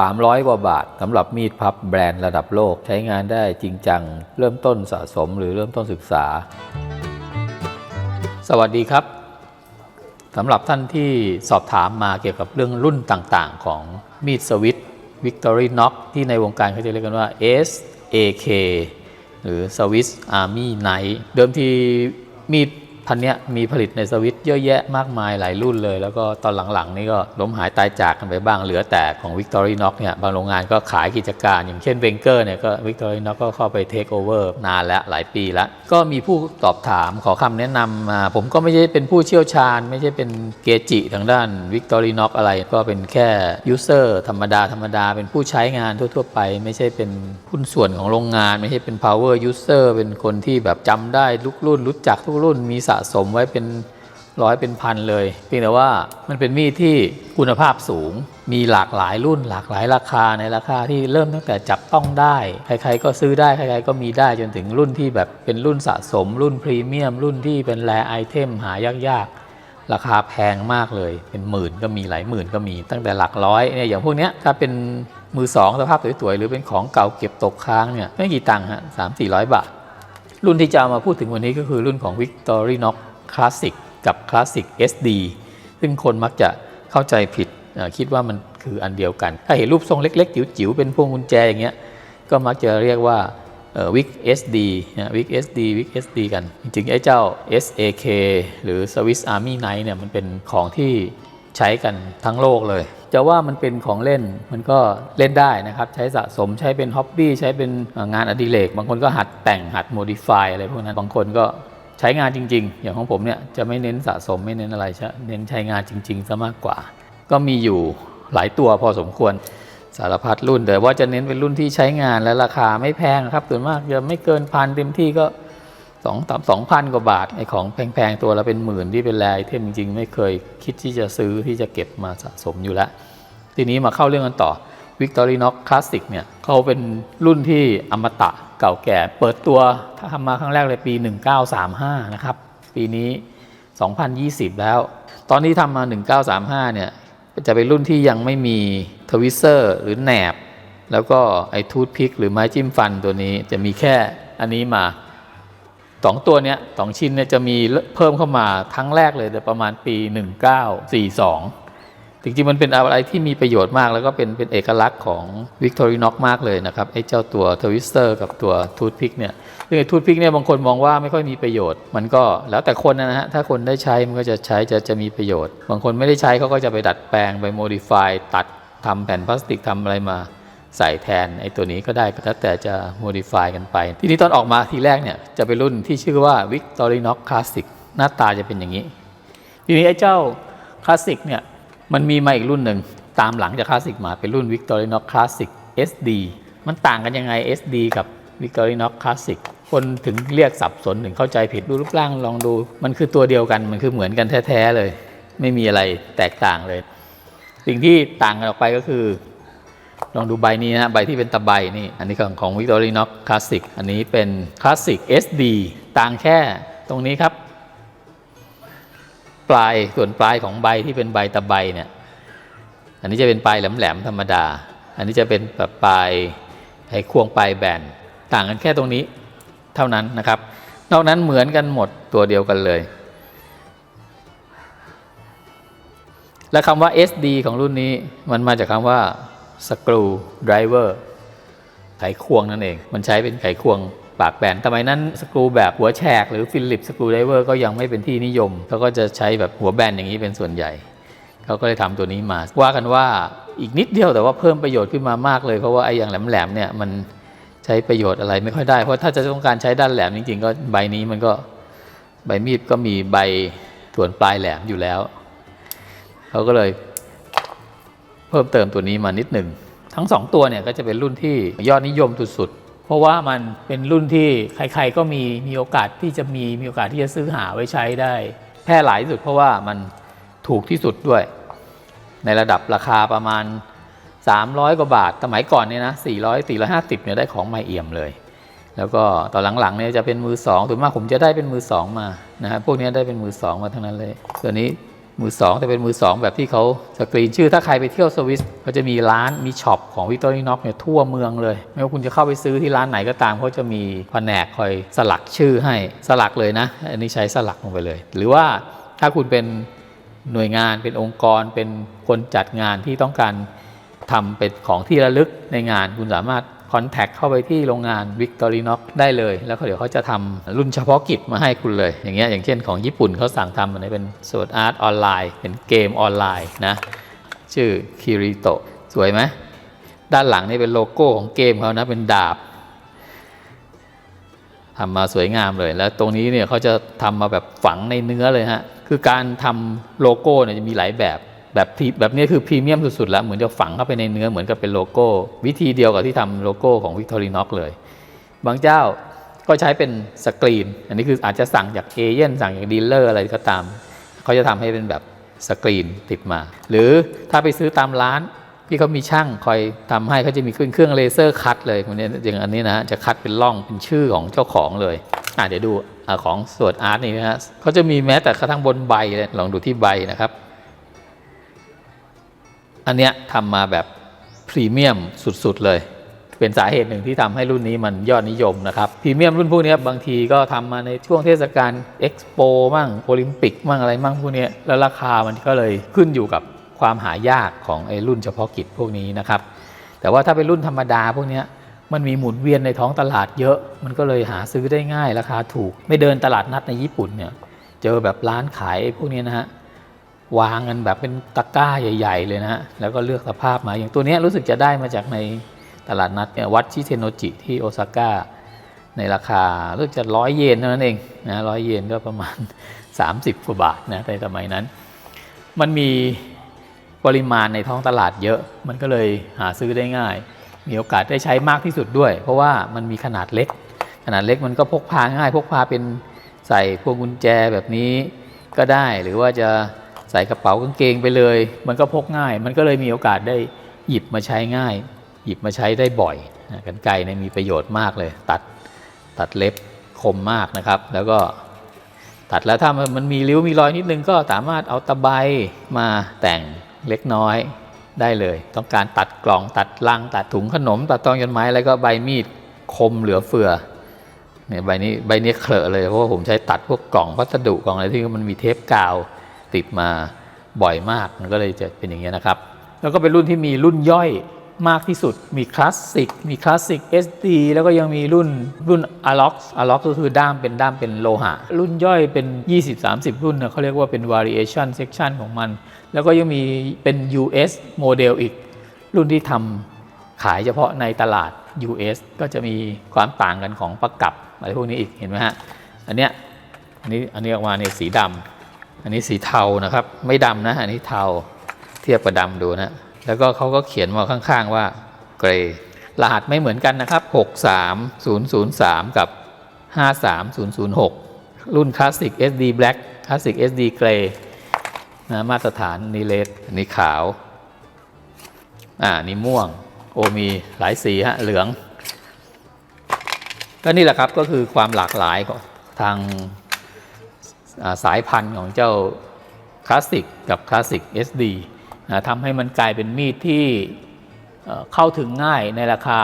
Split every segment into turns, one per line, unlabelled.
300 กว่าบาทสำหรับมีดพับแบรนด์ระดับโลกใช้งานได้จริงจัง เริ่มต้นสะสมหรือเริ่มต้นศึกษา สวัสดีครับสำหรับท่านที่สอบถามมาเกี่ยวกับเรื่องรุ่นต่างๆ ของมีดสวิตวิกตอรี่น็อกที่ในวงการเขาจะเรียกกันว่า SAK หรือ Swiss Army Knife เดิมทีมีด พันเนี้ยมีผลิตในสวิตเยอะแยะมากมายหลายรุ่นเลย แล้วก็ตอนหลังๆ นี่ก็ล้มหายตายจากกันไปบ้างเหลือแต่ของ Victorinox เนี่ยบางโรงงานก็ขายกิจการ อย่างเช่นเวงเกอร์เนี่ยก็ Victorinox ก็เข้าไปเทคโอเวอร์นานแล้วหลายปีแล้ว ก็มีผู้ตอบถามขอคำแนะนำมาผมก็ไม่ใช่เป็นผู้เชี่ยวชาญ ไม่ใช่เป็นเกจิทางด้าน Victorinox อะไรก็เป็นแค่ยูเซอร์ธรรมดาธรรมดาเป็นผู้ใช้งานทั่วๆไป ไม่ใช่เป็นหุ้นส่วนของโรงงาน ไม่ใช่เป็น power user เป็นคนที่แบบจำได้ทุกรุ่นรู้จักทุกรุ่นมีสะสมไว้เป็นร้อยเป็นพันเลย เพียงแต่ว่ามันเป็นมีดที่คุณภาพสูง มีหลากหลายรุ่นหลากหลายราคาในราคาที่เริ่มตั้งแต่จับต้องได้ ใครๆก็ซื้อได้ ใครๆก็มีได้จนถึงรุ่นที่แบบเป็นรุ่นสะสม รุ่นพรีเมียม รุ่นที่เป็นแรไอเทมหายากๆ ราคาแพงมากเลย เป็นหมื่นก็มีหลายหมื่นก็มี ตั้งแต่หลักร้อยเนี่ยอย่างพวกเนี้ยถ้าเป็นมือสองสภาพสวยๆหรือเป็นของเก่าเก็บตกค้างเนี่ยไม่กี่ตังค์ฮะสามสี่ร้อยบาท รุ่นที่จะมาพูดถึงวันนี้ก็คือรุ่นของ Victorinox Classic กับ Classic SD ซึ่งคนมักจะเข้าใจผิดคิดว่ามันคืออันเดียวกัน ถ้าเห็นรูปทรงเล็ก ๆ จิ๋วๆ เป็นพวงกุญแจอย่างเงี้ยก็มักจะเรียกว่าเอ่อ Vic SD นะ Vic SD Vic SD กัน จริงๆ ไอ้เจ้า SAK หรือ Swiss Army Knife เนี่ยมันเป็นของที่ใช้กันทั้งโลกเลย จะว่ามันเป็นของเล่นมันก็เล่นได้นะครับ ใช้สะสมใช้เป็นฮ็อบบี้ใช้เป็นงานอดิเรกบางคนก็หัดแต่งหัดโมดิฟายอะไรพวกนั้นบางคนก็ใช้งานจริง ๆ อย่างของผมเนี่ยจะไม่เน้นสะสมไม่เน้นอะไรใช่เน้นใช้งานจริงๆซะมากกว่า ก็มีอยู่หลายตัวพอสมควรสารพัดรุ่นแต่ว่าจะเน้นเป็นรุ่นที่ใช้งานและราคาไม่แพงครับส่วนมากจะไม่เกินพันเต็มที่ก็ สองสามสองพันกว่าบาทไอของแพงๆตัวละเป็นหมื่นที่เป็นแรไอเทมจริงๆ ไม่เคยคิดที่จะซื้อที่จะเก็บมาสะสมอยู่แล้ว ทีนี้มาเข้าเรื่องกันต่อ Victorinox Classic เนี่ยเขาเป็นรุ่นที่อมตะเก่าแก่ เปิดตัวทำมาครั้งแรกเลยปี 1935 นะครับ ปีนี้ 2020 แล้ว ตอนที่ทำมา 1935 เนี่ยจะเป็นรุ่นที่ยังไม่มีทวิสเซอร์หรือแหนบ แล้วก็ไอทูธพิกหรือไม้จิ้มฟันตัวนี้จะมีแค่อันนี้มา สองตัวเนี้ยสองชิ้นเนี่ยจะมีเพิ่มเข้ามาทั้งแรกเลยแต่ประมาณปี 1942 จริงๆ มันเป็นอะไรที่มีประโยชน์มาก แล้วก็เป็นเป็นเอกลักษณ์ของ Victorinox มากเลยนะครับ ไอ้เจ้าตัวทวิสเตอร์กับตัวทูธพิกเนี่ยซึ่งไอ้ทูธพิกเนี่ยบางคนมองว่าไม่ค่อยมีประโยชน์ มันก็แล้วแต่คนนะฮะ ถ้าคนได้ใช้มันก็จะใช้จะจะมีประโยชน์ บางคนไม่ได้ใช้เขาก็จะไปดัดแปลงไปโมดิฟายตัดทำแผ่นพลาสติกทำอะไรมา ใส่แทนไอ้ตัวนี้ก็ได้ก็แล้วแต่จะ modify กันไป ทีนี้ตอนออกมาทีแรกเนี่ยจะเป็นรุ่นที่ชื่อว่า Victorinox Classic หน้าตาจะเป็นอย่างนี้ ทีนี้ไอ้เจ้า Classic เนี่ยมันมีมาอีกรุ่นหนึ่งตามหลังจาก Classic มาเป็นรุ่น Victorinox Classic SD มันต่างกันยังไง SD กับ Victorinox Classic คนถึงเรียกสับสนถึงเข้าใจผิดดูรูปร่างลองดู มันคือตัวเดียวกันมันคือเหมือนกันแท้ๆเลย ไม่มีอะไรแตกต่างเลย สิ่งที่ต่างกันออกไปก็คือ ลองดูใบนี้นะใบที่เป็นตะไบนี่ อันนี้ของของ Victorinox Classic อันนี้เป็น Classic SD ต่างแค่ตรงนี้ครับ ปลายส่วนปลายของใบที่เป็นใบตะไบเนี่ย อันนี้จะเป็นปลายแหลมๆธรรมดา อันนี้จะเป็นแบบปลายไอ้ควงปลายแบนต่างกันแค่ตรงนี้เท่านั้นนะครับ นอกนั้นเหมือนกันหมดตัวเดียวกันเลย และคำว่า SD ของรุ่นนี้มันมาจากคำว่า screw driver ไขควงนั่นเอง มันใช้เป็นไขควงปากแบนสมัยนั้นสกรูแบบหัวแฉกหรือฟิลิปสกรูไดเวอร์ก็ยังไม่เป็นที่นิยมเขาก็จะใช้แบบหัวแบนอย่างนี้เป็นส่วนใหญ่ เขาก็เลยทำตัวนี้มา ว่ากันว่าอีกนิดเดียวแต่ว่าเพิ่มประโยชน์ขึ้นมามากเลยเพราะว่าไอ้อย่างแหลมๆเนี่ยมันใช้ประโยชน์อะไรไม่ค่อยได้ เพราะถ้าจะต้องการใช้ด้านแหลมจริงๆ ก็ใบนี้มันก็ใบมีดก็มีใบส่วนปลายแหลมอยู่แล้ว เขาก็เลย เพิ่มเติมตัวนี้มานิดหนึ่ง ทั้งสองตัวเนี่ยก็จะเป็นรุ่นที่ยอดนิยมสุดๆ เพราะว่ามันเป็นรุ่นที่ใครๆก็มีมีโอกาสที่จะมีมีโอกาสที่จะซื้อหาไว้ใช้ได้ แพร่หลายที่สุดเพราะว่ามันถูกที่สุดด้วย ในระดับราคาประมาณ 300 กว่าบาท สมัยก่อนเนี่ยนะ 400 450เนี่ยได้ของใหม่เอี่ยมเลย แล้วก็ตอนหลังๆเนี่ยจะเป็นมือสองส่วนมากผมจะได้เป็นมือสองมานะฮะพวกนี้ได้เป็นมือสองมาทั้งนั้นเลย ตัวนี้ มือสองแต่เป็นมือสองแบบที่เขาสกรีนชื่อถ้าใครไปเที่ยวสวิสเขาจะมีร้านมีช็อปของวิ c ตอรี่น็อกเนี่ยทั่วเมืองเลย ไม่ว่าคุณจะเข้าไปซื้อที่ร้านไหนก็ตามเขาจะมีแผนกคอยสลักชื่อให้สลักเลยนะ อันนี้ใช้สลักลงไปเลย หรือว่าถ้าคุณเป็นหน่วยงานเป็นองค์กรเป็นคนจัดงานที่ต้องการทำเป็นของที่ระลึกในงานคุณสามารถ คอนแทคเข้าไปที่โรงงาน Victorinox ได้เลย แล้วเขาเดี๋ยวเขาจะทำรุ่นเฉพาะกิจมาให้คุณเลย อย่างเงี้ยอย่างเช่นของญี่ปุ่นเขาสั่งทำมันเป็นสวดอาร์ตออนไลน์ เป็นเกมออนไลน์นะ ชื่อคิริโตสวยไหม ด้านหลังนี่เป็นโลโก้ของเกมเขานะเป็นดาบทำมาสวยงามเลย แล้วตรงนี้เนี่ยเขาจะทำมาแบบฝังในเนื้อเลยฮะ คือการทำโลโก้เนี่ยจะมีหลายแบบ แบบแบบนี้คือพรีเมียมสุดๆแล้วเหมือนจะฝังเข้าไปในเนื้อเหมือนกับเป็นโลโก้ วิธีเดียวกับที่ทำโลโก้ของ Victorinox เลย บางเจ้าก็ใช้เป็นสกรีน อันนี้คืออาจจะสั่งจากเอเย่นสั่งจากดีลเลอร์อะไรก็ตาม เขาจะทำให้เป็นแบบสกรีนติดมา หรือถ้าไปซื้อตามร้านที่เขามีช่างคอยทำให้เขาจะมีเครื่องเครื่องเลเซอร์คัตเลยคนนี้อย่างอันนี้นะจะคัดเป็นร่องเป็นชื่อของเจ้าของเลยอะเดี๋ยวดูอของสวดอาร์ตนี่นะฮะเขาจะมีแม้แต่กระทั่งบนใบเลยลองดูที่ใบนะครับ อันเนี้ยทำมาแบบพรีเมียมสุดๆเลย เป็นสาเหตุหนึ่งที่ทำให้รุ่นนี้มันยอดนิยมนะครับพรีเมียมรุ่นพวกนี้บางทีก็ทำมาในช่วงเทศกาลเอ็กซ์โปมั่งโอลิมปิกมั่งอะไรมั่งพวกนี้แล้วราคามันก็เลยขึ้นอยู่กับความหายากของไอ้รุ่นเฉพาะกิจพวกนี้นะครับ แต่ว่าถ้าเป็นรุ่นธรรมดาพวกนี้มันมีหมุนเวียนในท้องตลาดเยอะ มันก็เลยหาซื้อได้ง่ายราคาถูก ไม่เดินตลาดนัดในญี่ปุ่นเนี่ยเจอแบบร้านขายพวกนี้นะฮะ วางกันแบบเป็นตะกร้าใหญ่ ๆ เลยนะฮะแล้วก็เลือกสภาพมาอย่างตัวนี้รู้สึกจะได้มาจากในตลาดนัดเนี่ยวัดชิเทโนจิที่โอซาก้าในราคารู้สึกจะร้อยเยนเท่านั้นเองนะร้อยเยนก็ประมาณ 30กว่าบาทนะในสมัยนั้น มันมีปริมาณในท้องตลาดเยอะ มันก็เลยหาซื้อได้ง่าย มีโอกาสได้ใช้มากที่สุดด้วย เพราะว่ามันมีขนาดเล็ก ขนาดเล็กมันก็พกพาง่าย พกพาเป็นใส่พวงกุญแจแบบนี้ก็ได้หรือว่าจะ ใส่กระเป๋ากางเกงไปเลย มันก็พกง่าย มันก็เลยมีโอกาสได้หยิบมาใช้ง่าย หยิบมาใช้ได้บ่อยนะกันไกเนี่ยมีประโยชน์มากเลย ตัดตัดเล็บคมมากนะครับ แล้วก็ตัดแล้วถ้ามันมันมีริ้วมีรอยนิดนึงก็สามารถเอาตะไบมาแต่งเล็กน้อยได้เลย ต้องการตัดกล่องตัดลัง ตัดถุงขนม ตัดตองยนไม้แล้วก็ใบมีดคมเหลือเฟือเนี่ยใบนี้ใบนี้เคลอะเลยเพราะว่าผมใช้ตัดพวกกล่องพัสดุกล่องอะไรที่มันมีเทปกาว ติดมาบ่อยมากมันก็เลยจะเป็นอย่างเงี้ยนะครับ แล้วก็เป็นรุ่นที่มีรุ่นย่อยมากที่สุด มีคลาสสิก มีคลาสสิก SD แล้วก็ยังมีรุ่นรุ่น a l o x a l o x ก็คือด้ามเป็นด้ามเป็นโลหะ รุ่นย่อยเป็น 20-30 รุ่นนะเขาเรียกว่าเป็น variation section ของมัน แล้วก็ยังมีเป็น US โมเดลอีก รุ่นที่ทำขายเฉพาะในตลาด US ก็จะมีความต่างกันของประกับอะไรพวกนี้อีกเห็นไหมฮะ อันเนี้ยอันนี้อันนี้ออกมาเนี่ยสีดำ อันนี้สีเทานะครับ ไม่ดำนะ อันนี้เทาเทียบกับดำดูนะ แล้วก็เขาก็เขียนมาข้างๆว่าเกรย์รหัสไม่เหมือนกันนะครับ 63003 กับ 53006 รุ่นคลาสสิก SD Black คลาสสิก SD Gray นะมาตรฐานนี่เลดอันนี้ขาว อ่านี่ม่วง โอมีหลายสีฮะเหลือง ก็นี่แหละครับก็คือความหลากหลายของทาง สายพันธุ์ของเจ้าคลาสสิกกับคลาสสิก SD นะทำให้มันกลายเป็นมีดที่เข้าถึงง่ายในราคา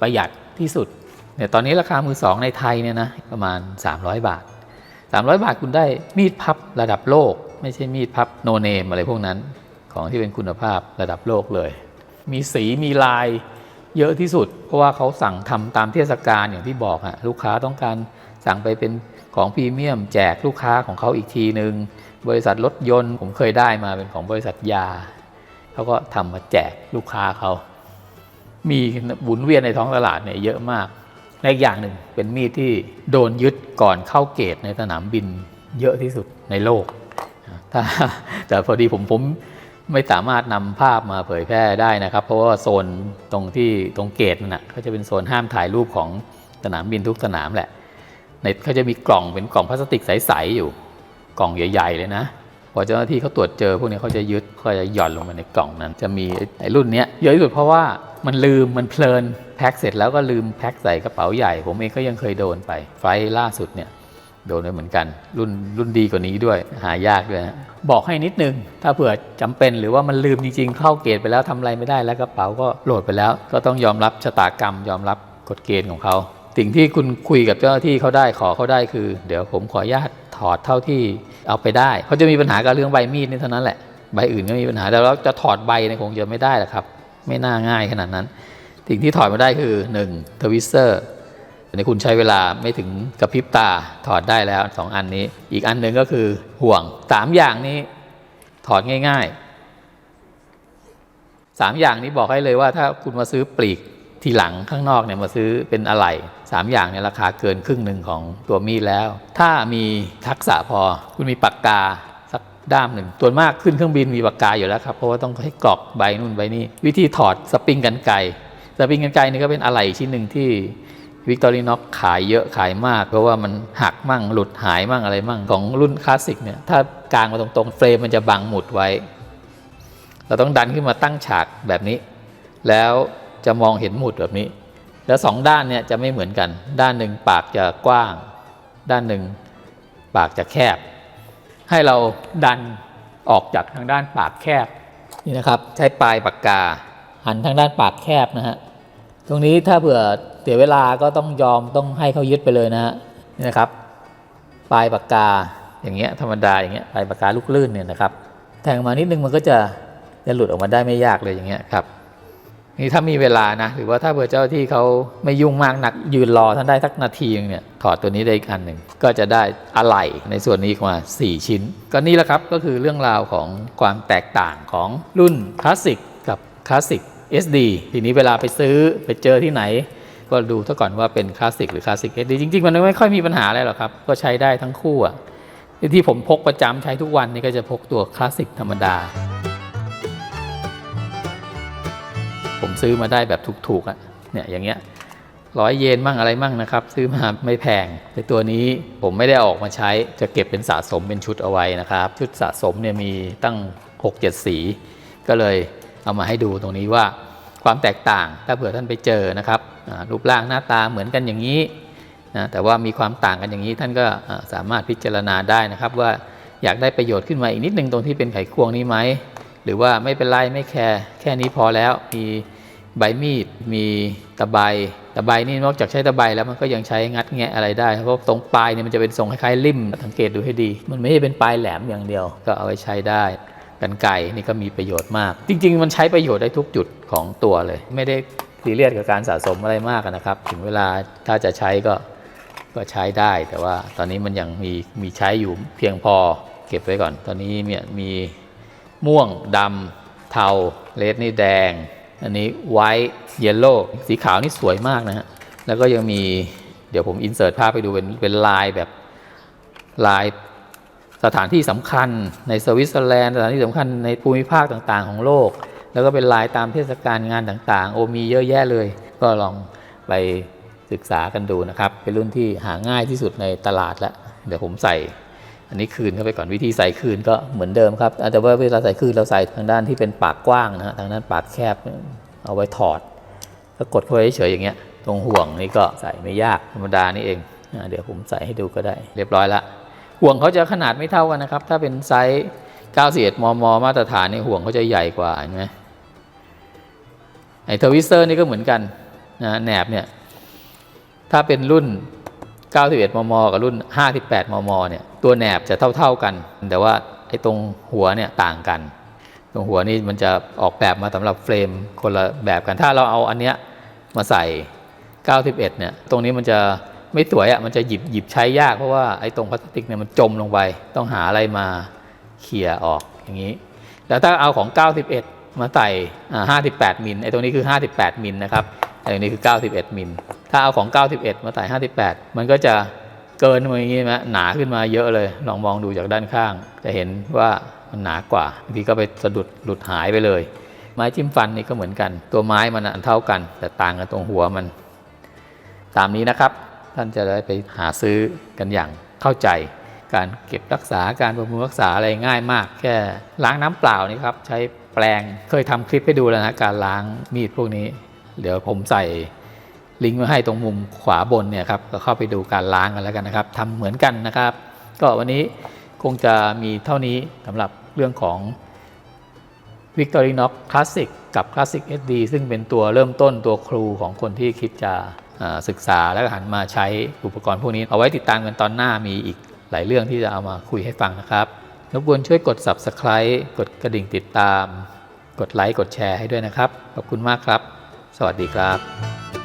ประหยัดที่สุดเนี่ยตอนนี้ราคามือสองในไทยเนี่ยนะประมาณ 300 บาท 300 บาทคุณได้มีดพับระดับโลก ไม่ใช่มีดพับโนเนมอะไรพวกนั้นของที่เป็นคุณภาพระดับโลกเลย มีสีมีลาย เยอะที่สุด เพราะว่าเขาสั่งทำตามเทศกาลอย่างที่บอกฮะลูกค้าต้องการสั่งไปเป็นของพรีเมียม แจกลูกค้าของเขาอีกทีหนึ่งบริษัทรถยนต์ผมเคยได้มาเป็นของบริษัทยาเขาก็ทำมาแจกลูกค้าเขามีบุนเวียนในท้องตลาดเนี่ยเยอะมากและอีกอย่างหนึ่งเป็นมีดที่โดนยึดก่อนเข้าเกตในสนามบินเยอะที่สุดในโลกแต่พอดีผมผม ไม่สามารถนำภาพมาเผยแพร่ได้นะครับ เพราะว่าโซนตรงที่ตรงเกตนั่นนะเขาจะเป็นโซนห้ามถ่ายรูปของสนามบินทุกสนามแหละในเขาจะมีกล่องเป็นกล่องพลาสติกใสๆอยู่ กล่องใหญ่ ๆ เลยนะพอเจ้าหน้าที่เขาตรวจเจอพวกนี้เขาจะยึดเขาจะหย่อนลงมาในกล่องนั้น จะมีไอ้รุ่นเนี้ยเยอะที่สุดเพราะว่ามันลืมมันเพลินแพ็คเสร็จแล้วก็ลืมแพ็คใส่กระเป๋าใหญ่ ผมเองก็ยังเคยโดนไปไฟล์ล่าสุดเนี่ย โดนไปเหมือนกัน รุ่นรุ่นดีกว่านี้ด้วยหายากด้วยนะบอกให้นิดนึง ถ้าเผื่อจำเป็นหรือว่ามันลืมจริงๆ เข้าเกณฑ์ไปแล้วทำอะไรไม่ได้แล้วกระเป๋าก็โหลดไปแล้ว ก็ต้องยอมรับชะตากรรม ยอมรับกฎเกณฑ์ของเขาสิ่งที่คุณคุยกับเจ้าหน้าที่เขาได้ขอเขาได้คือ เดี๋ยวผมขออนุญาตถอดเท่าที่เอาไปได้เขาจะมีปัญหากับเรื่องใบมีดนี่เท่านั้นแหละใบอื่นก็มีปัญหาแต่เราจะถอดใบเนี่ยคงจะไม่ได้หรอกครับ ไม่น่าง่ายขนาดนั้น สิ่งที่ถอดมาได้คือ 1 ทวิสเซอร์ อันนี้คุณใช้เวลาไม่ถึงกระพริบตาถอดได้แล้ว 2 อันนี้ อีกอันหนึ่งก็คือห่วง 3 อย่างนี้ถอดง่ายๆ 3 อย่างนี้บอกให้เลยว่าถ้าคุณมาซื้อปลีกทีหลังข้างนอกเนี่ยมาซื้อเป็นอะไหล่3อย่างเนี่ยราคาเกินครึ่งหนึ่งของตัวมีดแล้ว ถ้ามีทักษะพอคุณมีปากกาสักด้ามหนึ่งตัวมากขึ้นเครื่องบินมีปากกาอยู่แล้วครับเพราะว่าต้องให้กรอกใบนู่นใบนี่วิธีถอดสปริงกันไกสปริงกันไกนี่ก็เป็นอะไหล่ชิ้นหนึ่งที่ วิกตอรีน็อกขายเยอะขายมาก เพราะว่ามันหักมั่งหลุดหายมั่งอะไรมั่งของรุ่นคลาสสิกเนี่ยถ้ากลางมาตรงๆเฟรมมันจะบังหมุดไว้ เราต้องดันขึ้นมาตั้งฉากแบบนี้ แล้วจะมองเห็นหมุดแบบนี้ แล้วสองด้านเนี่ยจะไม่เหมือนกัน ด้านหนึ่งปากจะกว้าง ด้านหนึ่งปากจะแคบ ให้เราดันออกจากทางด้านปากแคบนี่นะครับ ใช้ปลายปากกาหันทางด้านปากแคบนะฮะ ตรงนี้ถ้าเผื่อเสียเวลาก็ต้องยอมต้องให้เขายึดไปเลยนะฮะนี่นะครับ ปลายปากกาอย่างเงี้ยธรรมดาอย่างเงี้ยปลายปากกาลูกลื่นเนี่ยนะครับ แทงมานิดนึงมันก็จะจะหลุดออกมาได้ไม่ยากเลยอย่างเงี้ยครับนี่ถ้ามีเวลานะ หรือว่าถ้าเผื่อเจ้าที่เขาไม่ยุ่งมากนักยืนรอท่านได้สักนาทีนึงเนี่ยถอดตัวนี้ได้อีกอันหนึ่งก็จะได้อะไหล่ในส่วนนี้ออกมา 4 ชิ้น ก็นี่แหละครับก็คือเรื่องราวของความแตกต่างของรุ่นคลาสสิกกับคลาสสิก SD ทีนี้เวลาไปซื้อไปเจอที่ไหน ก็ดูซะก่อนว่าเป็นคลาสสิกหรือคลาสสิก SD จริง ๆ มันไม่ค่อยมีปัญหาอะไรหรอกครับ ก็ใช้ได้ทั้งคู่อะที่ผมพกประจำใช้ทุกวันนี่ก็จะพกตัวคลาสสิกธรรมดา ผมซื้อมาได้แบบถูกๆอะ่ะเนี่ยอย่างเงี้ยร้อยเยนมั่งอะไรมั่งนะครับ ซื้อมาไม่แพง แต่ตัวนี้ผมไม่ได้อออกมาใช้จะเก็บเป็นสะสมเป็นชุดเอาไว้นะครับ ชุดสะสมเนี่ยมีตั้ง 6-7 สี ก็เลย เอามาให้ดูตรงนี้ว่าความแตกต่างถ้าเผื่อท่านไปเจอนะครับรูปร่างหน้าตาเหมือนกันอย่างนี้นะแต่ว่ามีความต่างกันอย่างนี้ท่านก็สามารถพิจารณาได้นะครับ ว่าอยากได้ประโยชน์ขึ้นมาอีกนิดนึงตรงที่เป็นไขควงนี้ไหมหรือว่าไม่เป็นไรไม่แคร์แค่นี้พอแล้วมีใบมีดมีตะไบตะไบนี่นอกจากใช้ตะไบแล้วมันก็ยังใช้งัดแงะอะไรได้ เพราะตรงปลายเนี่ยมันจะเป็นทรงคล้ายๆลิ่มสังเกตดูให้ดี มันไม่ใช่เป็นปลายแหลมอย่างเดียวก็เอาไว้ใช้ได้ กันไก่นี่ก็มีประโยชน์มาก จริง ๆ มันใช้ประโยชน์ได้ทุกจุดของตัวเลย ไม่ได้ซีเรียสกับการสะสมอะไรมากนะครับ ถึงเวลาถ้าจะใช้ก็ก็ใช้ได้ แต่ว่าตอนนี้มันยังมีมีใช้อยู่เพียงพอเก็บไว้ก่อน ตอนนี้เนี่ยมีม่วงดำเทาเลดนี่แดง อันนี้ไวท์เยลโล่สีขาวนี่สวยมากนะฮะแล้วก็ยังมีเดี๋ยวผมอินเสิร์ตภาพไปดูเป็นเป็นลายแบบลาย สถานที่สำคัญในสวิตเซอร์แลนด์สถานที่สำคัญในภูมิภาคต่างๆ ของโลก แล้วก็เป็นลายตามเทศกาลงานต่างๆ โอมีเยอะแยะเลย ก็ลองไปศึกษากันดูนะครับ เป็นรุ่นที่หาง่ายที่สุดในตลาดแล้วเดี๋ยวผมใส่ อันนี้คืนเข้าไปก่อนวิธีใส่คืนก็เหมือนเดิมครับแต่ว่าเวลาใส่คืนเราใส่ทางด้านที่เป็นปากกว้างนะฮะทางด้านปากแคบเอาไว้ถอดก็กดเข้าไปเฉยๆอย่างเงี้ยตรงห่วงนี่ก็ใส่ไม่ยากธรรมดานี่เองเดี๋ยวผมใส่ให้ดูก็ได้ เรียบร้อยละ ห่วงเขาจะขนาดไม่เท่ากันนะครับ ถ้าเป็นไซส์91มม มาตรฐานนี่ห่วงเขาจะใหญ่กว่าเห็นไหมไอ้ทวิสเตอร์นี่ก็เหมือนกันนะแหนบเนี่ย ถ้าเป็นรุ่น 91 มม กับรุ่น 58 มม เนี่ย ตัวแหนบจะเท่า ๆกัน แต่ว่าไอ้ตรงหัวเนี่ยต่างกัน ตรงหัวนี่มันจะออกแบบมาสำหรับเฟรมคนละแบบกัน ถ้าเราเอาอันเนี้ยมาใส่ 91 เนี่ย ตรงนี้มันจะ ไม่สวยอะ่ะมันจะหยิบหยิบใช้ยากเพราะว่าไอ้ตรงพลาสติกเนี่ยมันจมลงไป ต้องหาอะไรมาเคลียร์ออกอย่างนี้ แล้วถ้าเอาของ 91 มาใส่58 มิลไอ้ตรงนี้คือ 58 มิลนะครับไอ้ตรงนี้คือ 91 มิลถ้าเอาของ 91 มาใส่ 58 มันก็จะเกินมาอย่างนี้ไหมหนาขึ้นมาเยอะเลย ลองมองดูจากด้านข้าง จะเห็นว่ามันหนากว่าบางทีก็ไปสะดุดหลุดหายไปเลย ไม้จิ้มฟันนี่ก็เหมือนกัน ตัวไม้มันอันเท่ากัน แต่ต่างกันตรงหัวมัน ตามนี้นะครับ ท่านจะได้ไปหาซื้อกันอย่างเข้าใจ การเก็บรักษาการบำรุงรักษาอะไรง่ายมาก แค่ล้างน้ำเปล่านี่ครับใช้แปรงเคยทำคลิปให้ดูแล้วนะการล้างมีดพวกนี้ เดี๋ยวผมใส่ลิงก์ไว้ให้ตรงมุมขวาบนเนี่ยครับก็เข้าไปดูการล้างกันแล้วกันนะครับทำเหมือนกันนะครับ ก็วันนี้คงจะมีเท่านี้สำหรับเรื่องของ Victorinox Classic กับ Classic SD ซึ่งเป็นตัวเริ่มต้นตัวครูของคนที่คิดจะอ่า ศึกษาแล้วก็หันมาใช้อุปกรณ์พวกนี้ เอาไว้ติดตามกันตอนหน้ามีอีกหลายเรื่องที่จะเอามาคุยให้ฟังนะครับรบกวนช่วยกด Subscribe กดกระดิ่งติดตาม กดไลค์กดแชร์ให้ด้วยนะครับ ขอบคุณมากครับ สวัสดีครับ